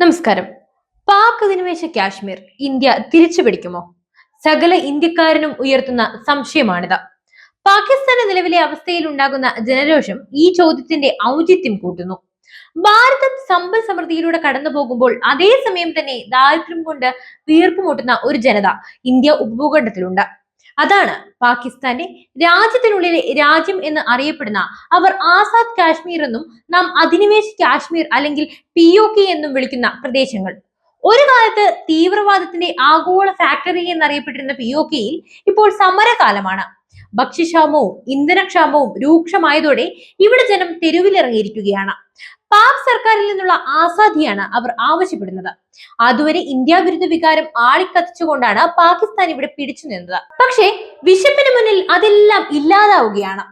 നമസ്കാരം. പാക് അധിനിവേശ കാശ്മീർ ഇന്ത്യ തിരിച്ചു പിടിക്കുമോ? സകല ഇന്ത്യക്കാരനും ഉയർത്തുന്ന സംശയമാണിത്. പാകിസ്ഥാന്റെ നിലവിലെ അവസ്ഥയിൽ ഉണ്ടാകുന്ന ജനരോഷം ഈ ചോദ്യത്തിന്റെ ഔചിത്യം കൂട്ടുന്നു. ഭാരതം സമ്പൽ സമൃദ്ധിയിലൂടെ കടന്നു പോകുമ്പോൾ അതേസമയം തന്നെ ദാരിദ്ര്യം കൊണ്ട് വീർപ്പുമുട്ടുന്ന ഒരു ജനത ഇന്ത്യ ഉപഭൂഖണ്ഡത്തിലുണ്ട്. അതാണ് പാകിസ്ഥാന്റെ രാജ്യത്തിനുള്ളിലെ രാജ്യം എന്ന് അറിയപ്പെടുന്ന അവർ ആസാദ് കാശ്മീർ എന്നും നാം അധിനിവേശ കാശ്മീർ അല്ലെങ്കിൽ പി ഒ കെ എന്നും വിളിക്കുന്ന പ്രദേശങ്ങൾ. ഒരു കാലത്ത് തീവ്രവാദത്തിന്റെ ആഗോള ഫാക്ടറി എന്നറിയപ്പെട്ടിരുന്ന പി ഒ കെയിൽ ഇപ്പോൾ സമരകാലമാണ്. ഭക്ഷ്യക്ഷാമവും ഇന്ധനക്ഷാമവും രൂക്ഷമായതോടെ ഇവിടെ ജനം തെരുവിലിറങ്ങിയിരിക്കുകയാണ്. പാക് സർക്കാരിൽ നിന്നുള്ള ആസാദിയാണ് അവർ ആവശ്യപ്പെടുന്നത്. അതുവരെ ഇന്ത്യ വിരുദ്ധ വികാരം ആളിക്കത്തിച്ചുകൊണ്ടാണ് പാകിസ്ഥാൻ ഇവിടെ പിടിച്ചു നിന്നത്. പക്ഷേ വിശപ്പിന് മുന്നിൽ അതെല്ലാം ഇല്ലാതാവുകയാണ്.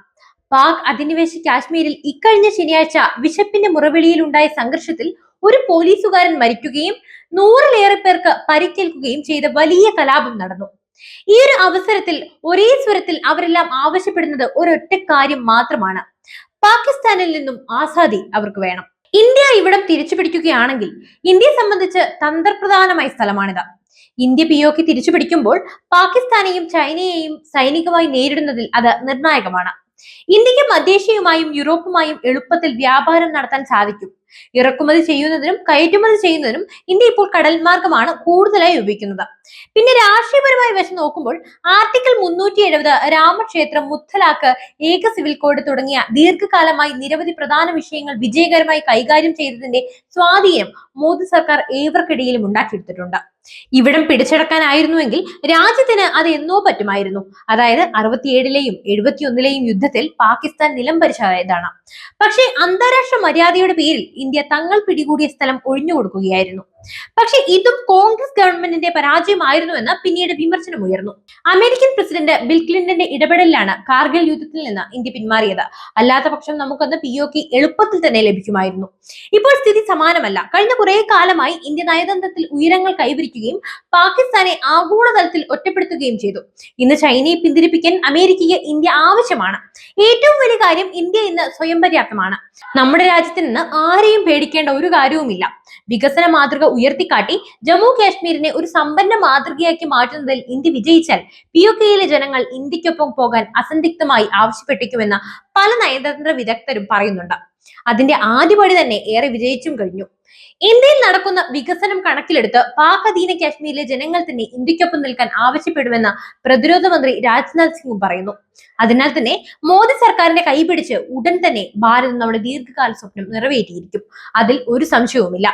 പാക് അധിനിവേശ കാശ്മീരിൽ ഇക്കഴിഞ്ഞ ശനിയാഴ്ച വിശപ്പിന്റെ മുറവിളിയിൽ ഉണ്ടായ സംഘർഷത്തിൽ ഒരു പോലീസുകാരൻ മരിക്കുകയും നൂറിലേറെ പേർക്ക് പരിക്കേൽക്കുകയും ചെയ്ത വലിയ കലാപം നടന്നു. ഈ ഒരു അവസരത്തിൽ ഒരേ സ്വരത്തിൽ അവരെല്ലാം ആവശ്യപ്പെടുന്നത് ഒരൊറ്റ കാര്യം മാത്രമാണ്. പാകിസ്ഥാനിൽ നിന്നും ആസാദി അവർക്ക് വേണം. ഇന്ത്യ ഇവിടം തിരിച്ചു പിടിക്കുകയാണെങ്കിൽ ഇന്ത്യയെ സംബന്ധിച്ച് തന്ത്രപ്രധാനമായ സ്ഥലമാണിത്. ഇന്ത്യ പിയോക്ക് തിരിച്ചു പിടിക്കുമ്പോൾ പാകിസ്ഥാനെയും ചൈനയെയും സൈനികമായി നേരിടുന്നതിൽ അത് നിർണായകമാണ്. ഇന്ത്യയ്ക്ക് മധ്യേഷ്യയുമായും യൂറോപ്പുമായും എളുപ്പത്തിൽ വ്യാപാരം നടത്താൻ സാധിക്കും. ഇറക്കുമതി ചെയ്യുന്നതിനും കയറ്റുമതി ചെയ്യുന്നതിനും ഇന്ത്യ ഇപ്പോൾ കടൽ മാർഗമാണ് കൂടുതലായി ഉപയോഗിക്കുന്നത്. പിന്നെ രാഷ്ട്രീയപരമായി വെച്ച് നോക്കുമ്പോൾ ആർട്ടിക്കിൾ മുന്നൂറ്റി എഴുപത് രാമക്ഷേത്രം മുത്തലാക്ക് ഏക സിവിൽ കോഡ് തുടങ്ങിയ ദീർഘകാലമായി നിരവധി പ്രധാന വിഷയങ്ങൾ വിജയകരമായി കൈകാര്യം ചെയ്തതിന്റെ സ്വാധീനം മോദി സർക്കാർ ഏവർക്കിടയിലും ഉണ്ടാക്കിയെടുത്തിട്ടുണ്ട്. ഇവിടം പിടിച്ചടക്കാനായിരുന്നുവെങ്കിൽ രാജ്യത്തിന് അത് എന്നോ പറ്റുമായിരുന്നു. അതായത് അറുപത്തിയേഴിലെയും എഴുപത്തിയൊന്നിലെയും യുദ്ധത്തിൽ പാകിസ്ഥാൻ നിലം പരിശായതാണ് പക്ഷേ അന്താരാഷ്ട്ര മര്യാദയുടെ പേരിൽ ഇന്ത്യ തങ്ങൾ പിടികൂടിയ സ്ഥലം ഒഴിഞ്ഞു കൊടുക്കുകയായിരുന്നു. പക്ഷെ ഇതും കോൺഗ്രസ് ഗവൺമെന്റിന്റെ പരാജയമായിരുന്നു എന്ന് പിന്നീട് വിമർശനം ഉയർന്നു. അമേരിക്കൻ പ്രസിഡന്റ് ബിൽ ക്ലിന്റന്റെ ഇടപെടലിലാണ് കാർഗിൽ യുദ്ധത്തിൽ നിന്ന് ഇന്ത്യ പിന്മാറിയത്. അല്ലാത്ത പക്ഷം നമുക്കന്ന് പി ഒ കെ എളുപ്പത്തിൽ തന്നെ ലഭിക്കുമായിരുന്നു. ഇപ്പോൾ സ്ഥിതി സമാനമല്ല. കഴിഞ്ഞ കുറെ കാലമായി ഇന്ത്യ നയതന്ത്രത്തിൽ ഉയരങ്ങൾ കൈവരിക്കുകയും പാകിസ്ഥാനെ ആഗോളതലത്തിൽ ഒറ്റപ്പെടുത്തുകയും ചെയ്തു. ഇന്ന് ചൈനയെ പിന്തിരിപ്പിക്കാൻ അമേരിക്കയ്ക്ക് ഇന്ത്യ ആവശ്യമാണ്. ഏറ്റവും വലിയ കാര്യം ഇന്ത്യ ഇന്ന് സ്വയം പര്യാപ്തമാണ് നമ്മുടെ രാജ്യത്ത് നിന്ന് ആരെയും പേടിക്കേണ്ട ഒരു കാര്യവുമില്ല. വികസന മാതൃക ഉയർത്തിക്കാട്ടി ജമ്മു കാശ്മീരിനെ ഒരു സമ്പന്ന മാതൃകയാക്കി മാറ്റുന്നതിൽ ഇന്ത്യ വിജയിച്ചാൽ പി ഒ കെയിലെ ജനങ്ങൾ ഇന്ത്യക്കൊപ്പം പോകാൻ അസന്ധിഗ്ധമായി ആവശ്യപ്പെട്ടിരിക്കുമെന്ന് പല നയതന്ത്ര വിദഗ്ധരും പറയുന്നുണ്ട്. അതിന്റെ ആദ്യപടി തന്നെ ഏറെ വിജയിച്ചും കഴിഞ്ഞു. ഇന്ത്യയിൽ നടക്കുന്ന വികസനം കണക്കിലെടുത്ത് പാക് അധീന കാശ്മീരിലെ ജനങ്ങൾ തന്നെ ഇന്ത്യക്കൊപ്പം നിൽക്കാൻ ആവശ്യപ്പെടുമെന്ന് പ്രതിരോധ മന്ത്രി രാജ്നാഥ് സിംഗ് പറയുന്നു. അതിനാൽ തന്നെ മോദി സർക്കാരിന്റെ കൈപിടിച്ച് ഉടൻ തന്നെ ഭാരതം നമ്മുടെ ദീർഘകാല സ്വപ്നം നിറവേറ്റിയിരിക്കും. അതിൽ ഒരു സംശയവുമില്ല.